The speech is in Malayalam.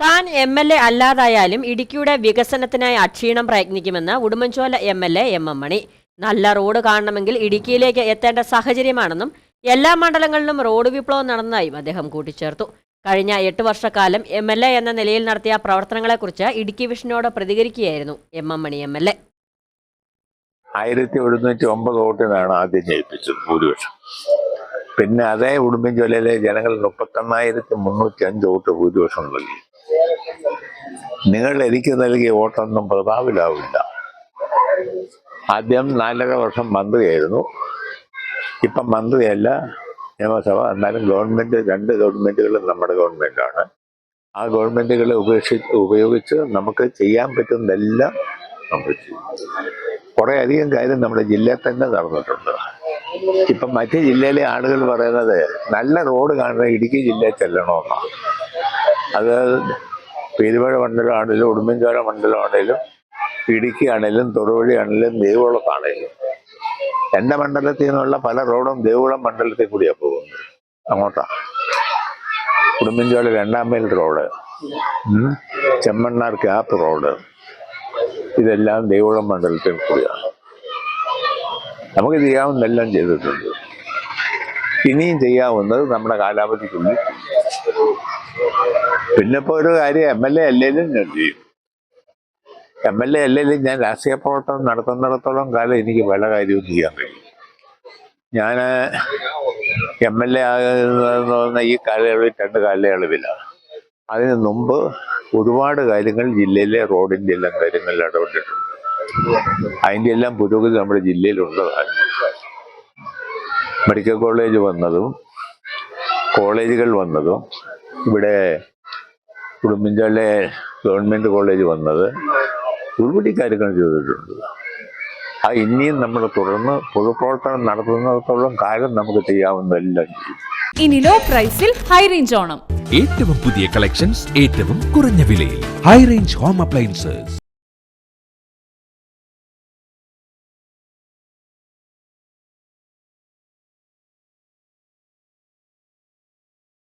താൻ എം എൽ എ അല്ലാതായാലും ഇടുക്കിയുടെ വികസനത്തിനായി അക്ഷീണം പ്രയത്നിക്കുമെന്ന് Udumbanchola M L A M M Mani. നല്ല റോഡ് കാണണമെങ്കിൽ ഇടുക്കിയിലേക്ക് എത്തേണ്ട സാഹചര്യമാണെന്നും എല്ലാ മണ്ഡലങ്ങളിലും റോഡ് വിപ്ലവം നടന്നതായും അദ്ദേഹം കൂട്ടിച്ചേർത്തു. കഴിഞ്ഞ എട്ട് വർഷക്കാലം എം എൽ എ എന്ന നിലയിൽ നടത്തിയ പ്രവർത്തനങ്ങളെക്കുറിച്ച് ഇടുക്കി വിഷനോട് പ്രതികരിക്കുകയായിരുന്നു M M Mani M L A. ആയിരത്തി ഒരുന്നൂറ്റി ഒമ്പത് വോട്ടിനാണ് ആദ്യം ജയിപ്പിച്ചത് ഭൂരിപക്ഷം. പിന്നെ അതേ ഉടുമ്പൻചോലയിലെ ജനങ്ങൾ മുപ്പത്തൊന്നായിരത്തി മുന്നൂറ്റി അഞ്ച് വോട്ട് ഭൂരിപക്ഷം നൽകി. നിങ്ങൾ എനിക്ക് നൽകിയ വോട്ടൊന്നും പ്രതാപിലാവില്ല. ആദ്യം നാലര വർഷം മന്ത്രിയായിരുന്നു. ഇപ്പം മന്ത്രിയല്ല നിയമസഭ. എന്നാലും ഗവൺമെന്റ് രണ്ട് ഗവൺമെന്റുകളും നമ്മുടെ ഗവൺമെന്റാണ്. ആ ഗവൺമെന്റുകളെ ഉപേക്ഷി ഉപയോഗിച്ച് നമുക്ക് ചെയ്യാൻ പറ്റുന്നതെല്ലാം നമുക്ക് ചെയ്യും. കുറെ അധികം കാര്യം നമ്മുടെ ജില്ലയിൽ തന്നെ നടന്നിട്ടുണ്ട്. ഇപ്പം മറ്റ് ജില്ലയിലെ ആളുകൾ പറയുന്നത് നല്ല റോഡ് കാണുന്ന ഇടുക്കി ജില്ലയിൽ ചെല്ലണമെന്നാണ് അത് പെരുമഴ മണ്ഡലമാണെങ്കിലും ഉടുമ്പൻചോല മണ്ഡലമാണെങ്കിലും ഇടുക്കി ആണെങ്കിലും ദേവുളത്താണെങ്കിലും എന്റെ മണ്ഡലത്തിൽ നിന്നുള്ള പല റോഡും ദേവുളം മണ്ഡലത്തിൽ കൂടിയാണ് പോകുന്നത്. അങ്ങോട്ടാ. ഉടുമ്പൻചോല രണ്ടാം mile road Chemmannar gap road. ഇതെല്ലാം ദേവുളം മണ്ഡലത്തിൽ കൂടിയാണ് നമുക്ക് ചെയ്യാവുന്നതെല്ലാം ചെയ്തിട്ടുണ്ട്. ഇനിയും ചെയ്യാവുന്നത് നമ്മുടെ കാലാവധിക്കുള്ളിൽ. പിന്നെ ഇപ്പോൾ ഒരു കാര്യം എം എൽ എ അല്ലേലും ഞാൻ ചെയ്യും എം എൽ എ അല്ലേലും ഞാൻ രാഷ്ട്രീയ പ്രവർത്തനം നടത്തുന്നിടത്തോളം കാലം എനിക്ക് പല കാര്യവും ചെയ്യാൻ കഴിയും. ഞാൻ എം എൽ എ ആകുന്ന ഈ കാലയളവിൽ രണ്ട് കാലയളവിലാണ്. അതിന് മുമ്പ് ഒരുപാട് കാര്യങ്ങൾ ജില്ലയിലെ റോഡിന്റെ എല്ലാം കാര്യങ്ങളിൽ ഇടപെട്ടിട്ടുണ്ട് അതിന്റെ എല്ലാം പുരോഗതി നമ്മുടെ ജില്ലയിലുള്ളതാണ്. മെഡിക്കൽ കോളേജ് വന്നതും കോളേജുകൾ വന്നതും ഇവിടെ ഉടുമ്പൻചോലെ ഗവൺമെന്റ് കോളേജ് വന്നത് ഒരുപടി കാര്യങ്ങൾ ചെയ്തിട്ടുണ്ട്. ആ ഇനിയും നമ്മൾ തുടർന്ന് പൊതുപ്രവർത്തനം നടത്തുന്നിടത്തോളം കാലം നമുക്ക് ചെയ്യാവുന്നതെല്ലാം ചെയ്യും. ഇനി ലോ പ്രൈസിൽ ഹൈ റേഞ്ച് ഓണം. ഏറ്റവും പുതിയ കളക്ഷൻസ് ഏറ്റവും കുറഞ്ഞ വിലയിൽ. High range home appliances